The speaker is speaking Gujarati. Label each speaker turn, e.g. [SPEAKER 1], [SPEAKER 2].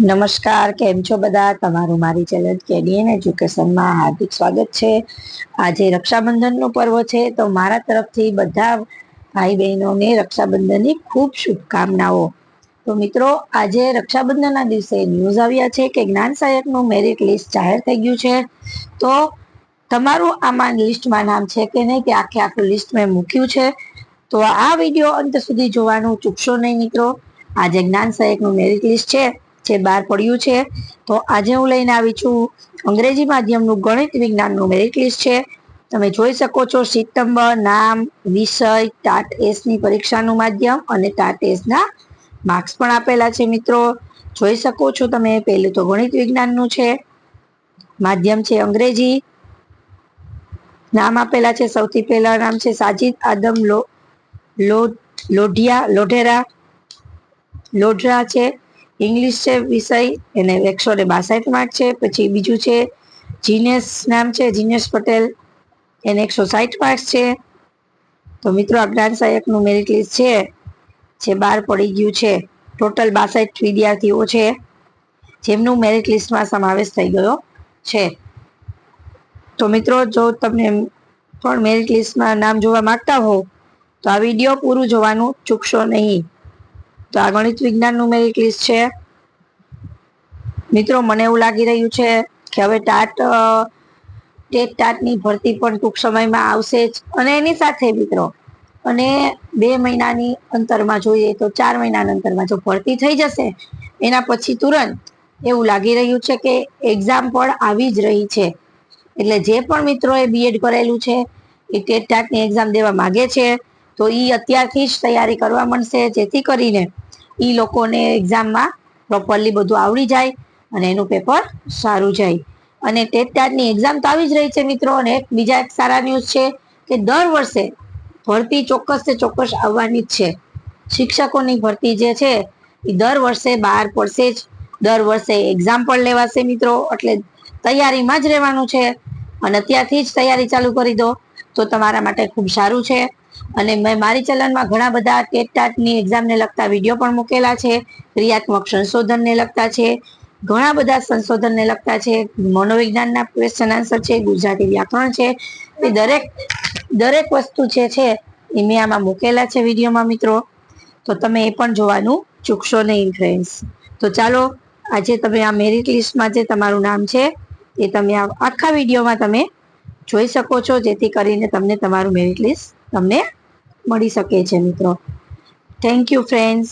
[SPEAKER 1] નમસ્કાર, કેમ છો બધા? તમારું મારી ચેનલ કેડીએન એજ્યુકેશનમાં હાર્દિક સ્વાગત છે. આજે રક્ષાબંધનનો પર્વ છે, તો મારા તરફથી બધા ભાઈ બહેનોને રક્ષાબંધનની ખૂબ શુભકામનાઓ. તો મિત્રો, આજે રક્ષાબંધનના દિવસે ન્યૂઝ આવ્યા છે કે જ્ઞાન સહાયકનું મેરિટ લિસ્ટ જાહેર થઈ ગયું છે. તો તમારું આમાં લિસ્ટમાં નામ છે કે નહીં કે આખે આખું લિસ્ટ મેં મૂક્યું છે. તો આ વીડિયો અંત સુધી જોવાનું ચૂકશો નહીં મિત્રો. આજે જ્ઞાન સહાયકનું મેરિટ લિસ્ટ છે. જે બહાર પડ્યું છે. તો આજે હું લઈને આવી છું અંગ્રેજી માધ્યમનું ગણિત વિજ્ઞાનનું મેરિટ લિસ્ટ છે. તમે જોઈ શકો છો સિતંબર નામ, વિષય, ટાટ એસની પરીક્ષાનું માધ્યમ અને ટાટ એસના માર્ક્સ પણ આપેલા છે મિત્રો. જોઈ શકો છો તમે, પહેલું તો ગણિત વિજ્ઞાનનું છે. માધ્યમ છે અંગ્રેજી. નામ આપેલા છે સૌથી પહેલા નામ છે સાજિદ આદમ લો, લોઢિયા, લોઢેરા. લોઢરા છે. ઇંગ્લિશ છે વિષય એને એકસો ને બાસઠ માર્ક છે, પછી બીજું છે જીનેશ નામ છે જીનેશ પટેલ, એને એકસો સાઠ માર્ક્સ છે. તો મિત્રો, આ જ્ઞાન સહાયકનું મેરિટ લિસ્ટ છે, જે બહાર પડી ગયું છે. ટોટલ બાસઠ વિદ્યાર્થીઓ છે, જેમનું મેરિટ લિસ્ટમાં સમાવેશ થઈ ગયો છે. તો મિત્રો, જો તમને પણ મેરિટ લિસ્ટમાં નામ જોવા માંગતા હો, તો આ વીડિયો પૂરું જોવાનું ચૂકશો નહીં. તો આ ગણિત વિજ્ઞાનનું ન્યુમેરિક લિસ્ટ છે. મિત્રો, મને એવું લાગી રહ્યું છે કે હવે ટાટ ટેટ ટાટની ભરતી પણ ટૂંક સમયમાં આવશે જ. અને એની સાથે મિત્રો, અને બે મહિનાની અંતરમાં જોઈએ તો ચાર મહિનાના અંતરમાં જો ભરતી થઈ જશે, એના પછી તુરંત એવું લાગી રહ્યું છે કે એક્ઝામ પણ આવી જ રહી છે. એટલે જે પણ મિત્રોએ બીએડ કરેલું છે, એ ટેટ ટાટની એક્ઝામ દેવા માગે છે, તો એ અત્યારથી જ તૈયારી કરવા મળશે, જેથી કરીને એ લોકોને એક્ઝામમાં પ્રોપરલી બધું આવડી જાય અને એનું પેપર સારું જાય. અને ટેટ ટાટની એક્ઝામ તો આવી જ રહી છે મિત્રો, અને એક બીજા એક સારા ન્યૂઝ છે કે દર વર્ષે ભરતી ચોક્કસ તે ચોક્કસ આવવાની જ છે. શિક્ષકોની ભરતી જે છે, એ દર વર્ષે બહાર પડશે જ. દર વર્ષે એક્ઝામ પણ લેવાશે મિત્રો, એટલે તૈયારીમાં જ રહેવાનું છે. અને અત્યારથી જ તૈયારી ચાલુ કરી દો, તો તમારા માટે ખૂબ સારું છે. અને મેં મારી ચેનલમાં ઘણા બધા ટેટ ટાટની એક્ઝામને લગતા વીડિયો પણ મૂકેલા છે, ક્રિયાત્મક સંશોધનને લગતા છે, ઘણા બધા સંશોધનને લગતા છે, મનોવિજ્ઞાનના ક્વેશ્ચન આન્સર છે, ગુજરાતી વ્યાકરણ છે, એ દરેક દરેક વસ્તુ જે છે એ મેં આમાં મૂકેલા છે વિડીયોમાં મિત્રો. તો તમે એ પણ જોવાનું ચૂકશો નહીં ફ્રેન્ડ્સ તો ચાલો, આજે તમે આ મેરિટ લિસ્ટમાં જે તમારું નામ છે, એ તમે આ આખા વિડીયોમાં તમે જોઈ શકો છો, જેથી કરીને તમને તમારું મેરિટ લિસ્ટ તમને મળી શકે છે મિત્રો. Thank you friends